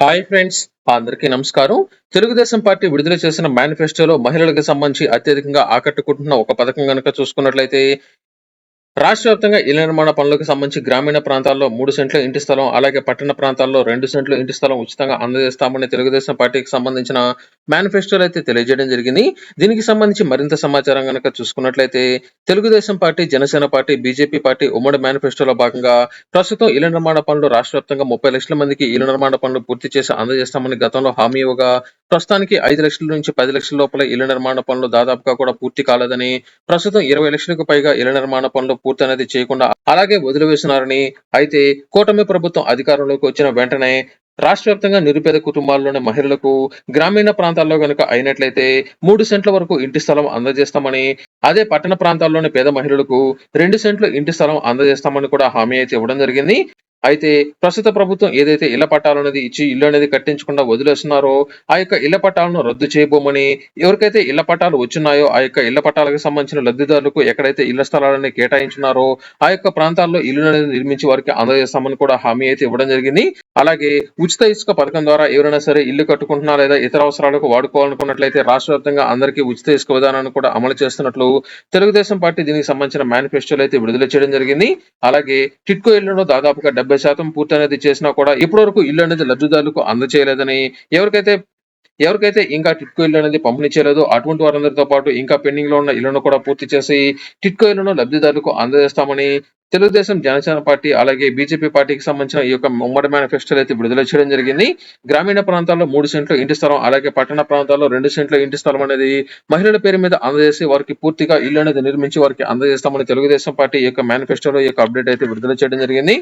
Hi friends అందరికీ నమస్కారం. Telugu Desam party విడుదల చేసిన మేనిఫెస్టోలో మహిళలకు సంబంధించి అత్యధికంగా ఆకట్టుకుంటున్న ఒక పథకం గనుక చూసుకున్నట్లయితే రాష్ట్ర వ్యాప్తంగా ఇళ్ళ నిర్మాణ పనులకు సంబంధించి గ్రామీణ ప్రాంతాల్లో మూడు సెంట్ల ఇంటి స్థలం అలాగే పట్టణ ప్రాంతాల్లో రెండు సెంట్లు ఇంటి స్థలం ఉచితంగా అందజేస్తామని తెలుగుదేశం పార్టీకి సంబంధించిన మేనిఫెస్టోలో అయితే తెలియజేయడం జరిగింది. దీనికి సంబంధించి మరింత సమాచారం కనుక చూసుకున్నట్లయితే Telugu Desam party Janasena party BJP party ఉమ్మడి మేనిఫెస్టోలో భాగంగా ప్రస్తుతం ఇళ్ళ నిర్మాణ పనులు రాష్ట్ర వ్యాప్తంగా ముప్పై లక్షల మందికి ఇళ్ళ నిర్మాణ పనులు పూర్తి చేసి అందజేస్తామని గతంలో హామీ ఇవ్వగా ప్రస్తుతానికి ఐదు లక్షల నుంచి పది లక్షల లోపల ఇళ్ళ నిర్మాణ పనులు దాదాపుగా కూడా పూర్తి కాలేదని ప్రస్తుతం ఇరవై లక్షలకు పైగా ఇళ్ళ నిర్మాణ పనులు పూర్తి అనేది చేయకుండా అలాగే వదిలివేస్తున్నారని అయితే కూటమి ప్రభుత్వం అధికారంలోకి వచ్చిన వెంటనే రాష్ట్ర వ్యాప్తంగా నిరుపేద కుటుంబాల్లోని మహిళలకు గ్రామీణ ప్రాంతాల్లో గనుక అయినట్లయితే మూడు సెంట్ల వరకు ఇంటి స్థలం అందజేస్తామని అదే పట్టణ ప్రాంతాల్లోని పేద మహిళలకు రెండు సెంట్లు ఇంటి స్థలం అందజేస్తామని కూడా హామీ అయితే ఇవ్వడం జరిగింది. అయితే ప్రస్తుత ప్రభుత్వం ఏదైతే ఇళ్ళ పట్టాలు అనేది ఇచ్చి ఇల్లు అనేది కట్టించకుండా వదిలేస్తున్నారో ఆ యొక్క ఇళ్ళ పట్టాలను రద్దు చేయబోమని ఎవరికైతే ఇళ్ళ పట్టాలు వచ్చినాయో ఆ యొక్క ఇళ్ళ పట్టాలకు సంబంధించిన లబ్ధిదారులకు ఎక్కడైతే ఇళ్ళ స్థలాలని కేటాయించున్నారో ఆ యొక్క ప్రాంతాల్లో ఇల్లు అనేది నిర్మించి వారికి అందజేస్తామని కూడా హామీ అయితే ఇవ్వడం జరిగింది. అలాగే ఉచిత ఇసుక పథకం ద్వారా ఎవరైనా సరే ఇల్లు కట్టుకుంటున్నా లేదా ఇతర అవసరాలకు వాడుకోవాలనుకున్నట్లయితే రాష్ట్ర వ్యాప్తంగా అందరికీ ఉచిత ఇసుక విధానాన్ని కూడా అమలు చేస్తున్నట్లు తెలుగుదేశం పార్టీ దీనికి సంబంధించిన మేనిఫెస్టోలు అయితే విడుదల చేయడం జరిగింది. అలాగే టిట్కో ఇళ్ళలో దాదాపుగా డెబ్బై శాతం పూర్తి అనేది చేసినా కూడా ఇప్పటివరకు ఇల్లు అనేది లబ్ధిదారులకు అందచేయలేదని ఎవరికైతే ఎవరికైతే ఇంకా టిట్కో ఇల్లు అనేది పంపిణీ చేయలేదో అటువంటి వారందరితో పాటు ఇంకా పెండింగ్లో ఉన్న ఇళ్ళను కూడా పూర్తి చేసి టిట్కో ఇళ్ళను లబ్ధిదారులకు అందజేస్తామని తెలుగుదేశం జనసేన పార్టీ అలాగే బీజేపీ పార్టీకి సంబంధించిన ఈ యొక్క ఉమ్మడి మేనిఫెస్టోలు అయితే విడుదల చేయడం జరిగింది. గ్రామీణ ప్రాంతాల్లో మూడు సెంట్లు ఇంటి స్థలం అలాగే పట్టణ ప్రాంతాల్లో రెండు సెంట్లు ఇంటి స్థలం అనేది మహిళల పేరు మీద అందజేసి వారికి పూర్తిగా ఇల్లు అనేది నిర్మించి వారికి అందజేస్తామని తెలుగుదేశం పార్టీ ఈ యొక్క మేనిఫెస్టోలో ఈ యొక్క అప్డేట్ అయితే విడుదల చేయడం జరిగింది.